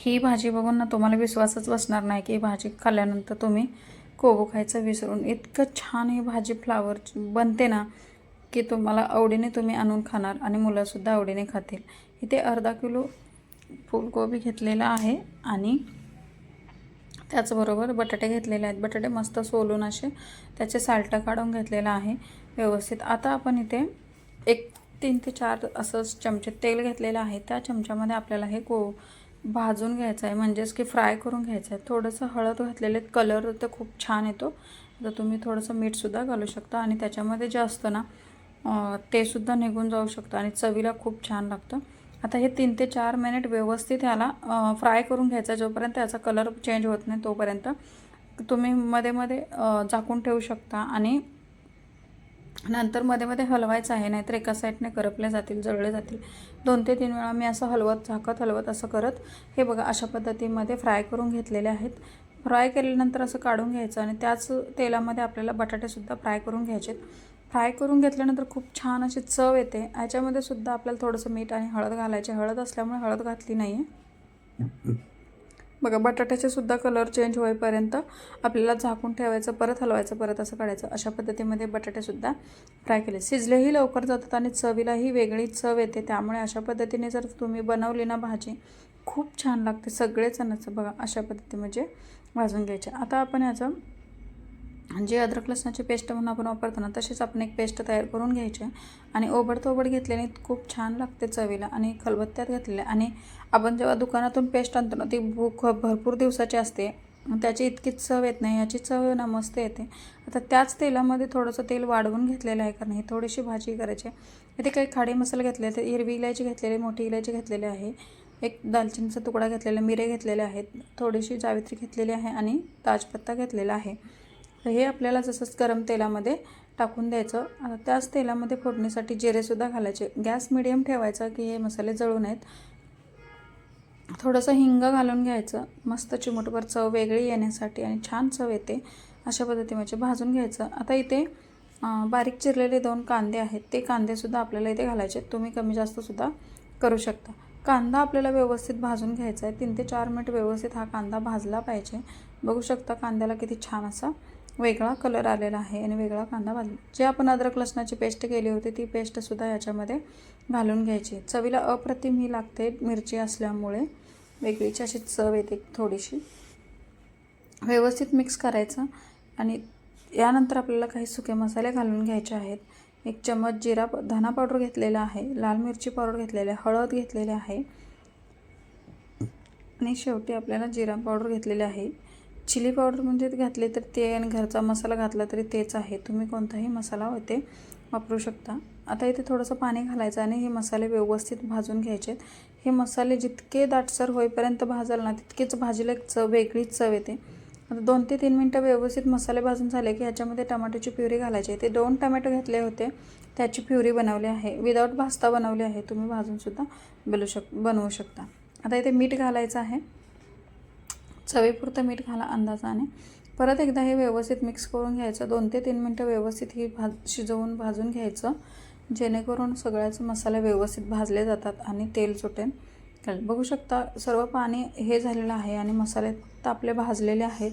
ही भाजी बघून ना तुम्हाला विश्वासच बसणार नाही की ही भाजी खाल्ल्यानंतर तुम्ही कोबो खायचं विसरून इतकं छान ही भाजी फ्लावर बनते ना की तुम्हाला आवडीने तुम्ही आणून खाणार आणि मुलंसुद्धा आवडीने खातील. इथे अर्धा किलो फुलकोबी घेतलेला आहे आणि त्याचबरोबर बटाटे घेतलेले आहेत. बटाटे मस्त सोलून असे त्याचे साल्ट काढून घेतलेलं आहे व्यवस्थित. आता आपण इथे एक तीन ते चार असं चमचे तेल घेतलेलं आहे. त्या चमच्यामध्ये आपल्याला हे को भाजून घ्यायचं आहे म्हणजेच की फ्राय करून घ्यायचं आहे थोडंसं हळद घातलेले कलर तर खूप छान येतो. तर तुम्ही थोडंसं मीठसुद्धा घालू शकता आणि त्याच्यामध्ये जे असतं ना तेसुद्धा निघून जाऊ शकतं आणि चवीला खूप छान लागतं. आता हे तीन ते चार मिनिट व्यवस्थित ह्याला फ्राय करून घ्यायचा जोपर्यंत त्याचा कलर चेंज होत नाही तोपर्यंत. तुम्ही मध्ये मध्ये झाकून ठेवू शकता आणि नंतर मध्ये मध्ये हलवायचं आहे नाहीतर एका साईडने करपले जातील जळले जातील. दोन ते तीन वेळा मी असं हलवत झाकत हलवत असं करत हे बघा अशा पद्धतीमध्ये फ्राय करून घेतलेले आहेत. फ्राय केल्यानंतर असं काढून घ्यायचं आणि त्याच तेलामध्ये आपल्याला बटाटेसुद्धा फ्राय करून घ्यायचे फ्राय करून घेतल्यानंतर खूप छान अशी चव येते. ह्याच्यामध्ये सुद्धा आपल्याला थोडंसं मीठ आणि हळद घालायचे. हळद असल्यामुळे हळद घातली नाही आहे बघा बटाट्याचे सुद्धा कलर चेंज होईपर्यंत आपल्याला झाकून ठेवायचं परत हलवायचं परत असं काढायचं. अशा पद्धतीमध्ये बटाटेसुद्धा फ्राय केले. शिजलेही लवकर जातात आणि चवीलाही वेगळी चव येते. त्यामुळे अशा पद्धतीने जर तुम्ही बनवली ना भाजी खूप छान लागते. सगळेच अन्नाचं बघा अशा पद्धती म्हणजे भाजून घ्यायचे. आता आपण ह्याचं जे अद्रक लसणाची पेस्ट म्हणून आपण वापरतो ना तशीच आपण एक पेस्ट तयार करून घ्यायची. आणि ओबडतोबड घेतल्याने खूप छान लागते चवीला आणि खलबत्त्यात घातलेल्या आणि आपण जेव्हा दुकानातून पेस्ट आणतो ना ती भूक भरपूर दिवसाची असते. त्याची इतकीच चव येत नाही याची चव ना मस्त येते. आता त्याच तेलामध्ये थोडंसं तेल वाढवून घेतलेलं आहे कारण ही थोडीशी भाजी करायची आहे. इथे काही खाडे मसाले घेतले तर हिरवी इलायची घेतलेली मोठी इलायची घेतलेली आहे. एक दालचिनीचा तुकडा घेतलेला मिरे घेतलेले आहेत. थोडीशी जावित्री घेतलेली आहे आणि ताजपत्ता घेतलेला आहे. तर हे आपल्याला जसंच गरम तेलामध्ये टाकून द्यायचं. आता त्याच तेलामध्ये फोडणीसाठी जिरेसुद्धा घालायचे. गॅस मिडियम ठेवायचा की हे मसाले जळू नयेत थोडंसं हिंग घालून घ्यायचं. मस्त चिमटभर चव वेगळी येण्यासाठी आणि छान चव येते अशा पद्धतीमध्ये म्हणजे भाजून घ्यायचं. आता इथे बारीक चिरलेले दोन कांदे आहेत. ते कांदेसुद्धा आपल्याला इथे घालायचे तुम्ही कमी जास्तसुद्धा करू शकता. कांदा आपल्याला व्यवस्थित भाजून घ्यायचा आहे. तीन ते चार मिनिट व्यवस्थित हा कांदा भाजला पाहिजे. बघू शकता कांद्याला किती छान असा वेगळा कलर आलेला आहे आणि वेगळा कांदा भाजला जे आपण अद्रक लसणाची पेस्ट केली होती ती पेस्टसुद्धा याच्यामध्ये घालून घ्यायची. चवीला अप्रतिम ही लागते मिरची असल्यामुळे. वेगळीची अशी चव येते थोडीशी. व्यवस्थित मिक्स करायचं आणि यानंतर आपल्याला काही सुके मसाले घालून घ्यायचे आहेत. एक चम्मच जिरा धना पावडर घेतलेला आहे लाल मिरची पावडर घेतलेली आहे हळद घेतलेली आहे. आणि शेवटी आपल्याला जिरा पावडर घेतलेली आहे. चिली पावडर म्हणजे घातले तर ते आणि घरचा मसाला घातला तरी तेच आहे. तुम्ही कोणताही मसाला होते वापरू शकता. आता इथे थोडंसं पाणी घालायचं आणि हे मसाले व्यवस्थित भाजून घ्यायचे हे मसाले जितके दाटसर होईपर्यंत भाजाल ना तितकेच भाजीला एक चव वेगळीच चव येते. आता दोन ते तीन मिनटं व्यवस्थित मसाले भाजून झाले की ह्याच्यामध्ये टमाटोची प्युरी घालायची. आहे ते दोन टमॅटो घेतले होते त्याची प्युरी बनवली आहे. विदाऊट भाजता बनवली आहे तुम्ही भाजूनसुद्धा बनवू शक बनवू शकता. आता इथे मीठ घालायचं आहे. चवीपुरतं मीठ घाला अंदाजाने. परत एकदा हे व्यवस्थित मिक्स करून घ्यायचं. दोन ते तीन मिनटं व्यवस्थित ही भाज शिजवून भाजून घ्यायचं. जेणेकरून सगळ्याच मसाले व्यवस्थित भाजले जातात आणि तेल सुटेल. चालेल बघू शकता सर्व पाणी हे झालेलं आहे आणि मसाले फक्त आपले भाजलेले आहेत.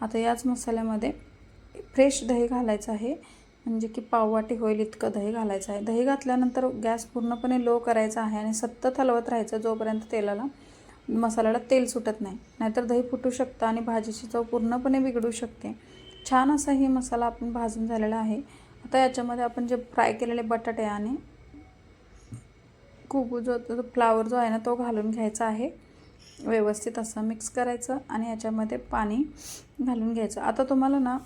आता याच मसाल्यामध्ये फ्रेश दही घालायचं आहे. म्हणजे की पाववाटी होईल इतकं दही घालायचं आहे. दही घातल्यानंतर गॅस पूर्णपणे लो करायचा आहे आणि सतत हलवत राहायचं जोपर्यंत तेलाला. मसाल्याला तेल सुटत नाही. नाहीतर दही फुटू शकतं आणि भाजीची चव पूर्णपणे बिघडू शकते. छान असा हे मसाला आपण भाजून झालेला आहे. आता याच्यामध्ये आपण जे फ्राय केलेले बटाटे आणि कुबू जो फ्लावर जो आहे ना तो घालून घ्यायचा आहे. व्यवस्थित असं मिक्स करायचं आणि याच्यामध्ये पाणी घालून घ्यायचं. आता तुम्हाला ना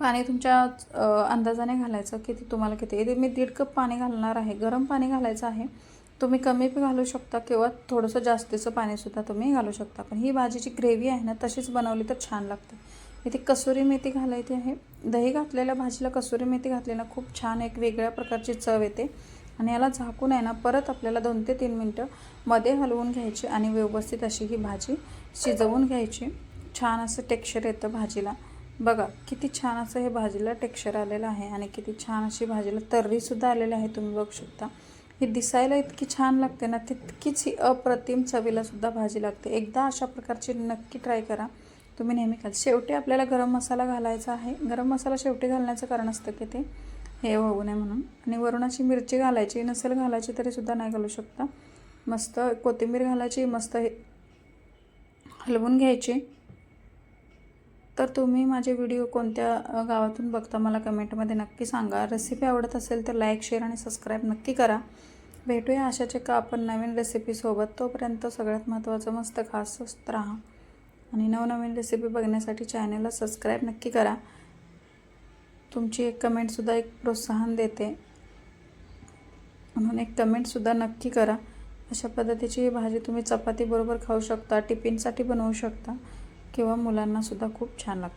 पाणी तुमच्या अंदाजाने घालायचं किती तुम्हाला किती. मी दीड कप पाणी घालणार आहे. गरम पाणी घालायचं आहे. तुम्ही कमी पण घालू शकता किंवा थोडंसं जास्तीचं पाणीसुद्धा तुम्ही घालू शकता. पण ही भाजीची ग्रेव्ही आहे ना तशीच बनवली तर छान लागते. इथे कसुरी मेथी घालायची आहे. दही घातलेल्या भाजीला कसुरी मेथी घातली ना खूप छान एक वेगळ्या प्रकारची चव येते. आणि याला झाकून आहे ना परत आपल्याला दोन ते तीन मिनटं मध्ये हलवून घ्यायची आणि व्यवस्थित अशी ही भाजी शिजवून घ्यायची. छान असं टेक्स्चर येतं भाजीला. बघा किती छान असं हे भाजीला टेक्स्चर आलेलं आहे आणि किती छान अशी भाजीला तर्रीसुद्धा आलेली आहे तुम्ही बघू शकता. ही दिसायला इतकी छान लागते ना तितकीच ही अप्रतिम चवीला सुद्धा भाजी लागते. एकदा अशा प्रकारची नक्की ट्राय करा. तुम्ही नेहमी खाल. शेवटी आपल्याला गरम मसाला घालायचा आहे. गरम मसाला शेवटी घालण्याचं कारण असतं की ते हे होऊ नये म्हणून. आणि वरून अशी मिरची घालायची नसेल घालायची तरीसुद्धा नाही घालू शकता. मस्त कोथिंबीर घालायची मस्त हे हलवून घ्यायची. तर तुम्ही माझे व्हिडिओ कोणत्या गावातून बघता मला कमेंटमध्ये नक्की सांगा. रेसिपी आवडत असेल तर लाईक शेअर आणि सबस्क्राईब नक्की करा. भेटूया अशाचे का आपण नवीन रेसिपीसोबत तोपर्यंत सगळ्यात महत्त्वाचं मस्त खास स्वस्त राहा. आणि नवनवीन रेसिपी बघण्यासाठी चॅनलला सबस्क्राईब नक्की करा. तुमची एक कमेंटसुद्धा एक प्रोत्साहन देते. म्हणून एक कमेंटसुद्धा नक्की करा. अशा पद्धतीची ही भाजी तुम्ही चपातीबरोबर खाऊ शकता टिफिनसाठी बनवू शकता. किंवा मुलांनासुद्धा खूप छान लागतं.